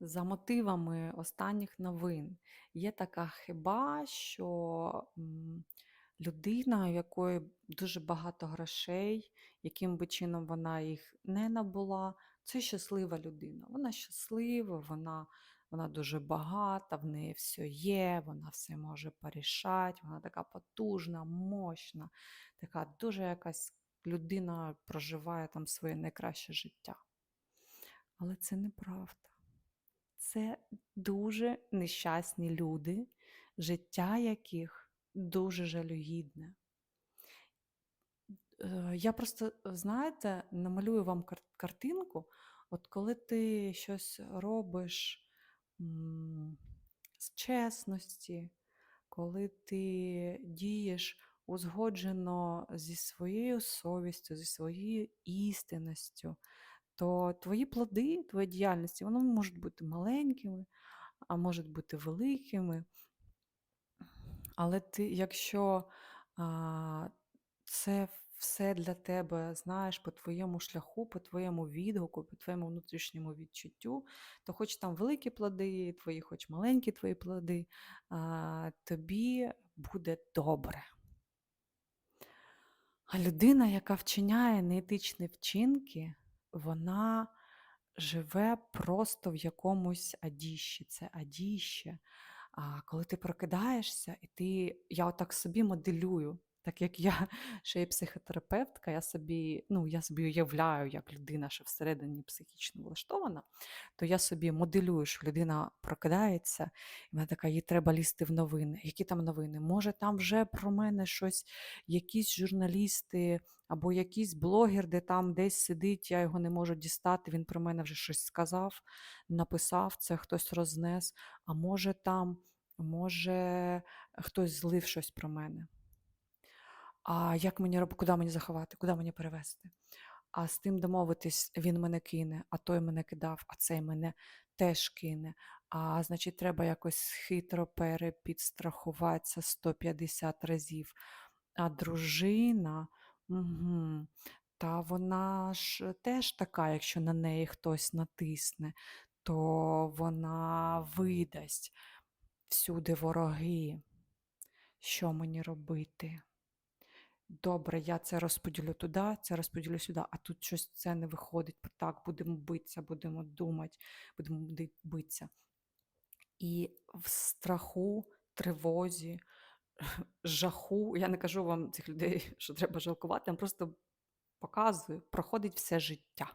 За мотивами останніх новин є така хиба, що людина, у якої дуже багато грошей, яким би чином вона їх не набула, це щаслива людина. Вона щаслива, вона, вона дуже багата, в неї все є, вона все може порішати, вона така потужна, мощна, така дуже якась людина проживає там своє найкраще життя. Але це неправда. Це дуже нещасні люди, життя яких дуже жалюгідне. Е, Я просто, знаєте, намалюю вам картинку, от коли ти щось робиш з чесності, коли ти дієш узгоджено зі своєю совістю, зі своєю істинністю, то твої плоди, твоя діяльність, вони можуть бути маленькими, а можуть бути великими. Але ти, якщо а, це все для тебе, знаєш, по твоєму шляху, по твоєму відгуку, по твоєму внутрішньому відчуттю, то хоч там великі плоди, твої, хоч маленькі твої плоди, а, тобі буде добре. А людина, яка вчиняє неетичні вчинки, вона живе просто в якомусь адіщі. Це адіще. А коли ти прокидаєшся, і ти, я отак собі моделюю, так як я ще й психотерапевтка, я собі, ну, я собі уявляю, як людина ще всередині психічно влаштована, то я собі моделюю, що людина прокидається, і вона така, їй треба лізти в новини. Які там новини? Може, там вже про мене щось, якісь журналісти або якийсь блогер, де там десь сидить, я його не можу дістати, він про мене вже щось сказав, написав, це хтось рознес, а може там, може, хтось злив щось про мене. А як мені робити, куди мені заховати, куди мені перевести? А з тим домовитись, він мене кине, а той мене кидав, а цей мене теж кине. А значить, треба якось хитро перепідстрахуватися 150 разів. А дружина, угу, та вона ж теж така, якщо на неї хтось натисне, то вона видасть всюди вороги. Що мені робити? Добре, я це розподілю туди, це розподілю сюди, а тут щось це не виходить. Так, будемо битися, будемо думати, будемо битися. І в страху, тривозі, жаху, я не кажу вам цих людей, що треба жалкувати, я просто показую, проходить все життя.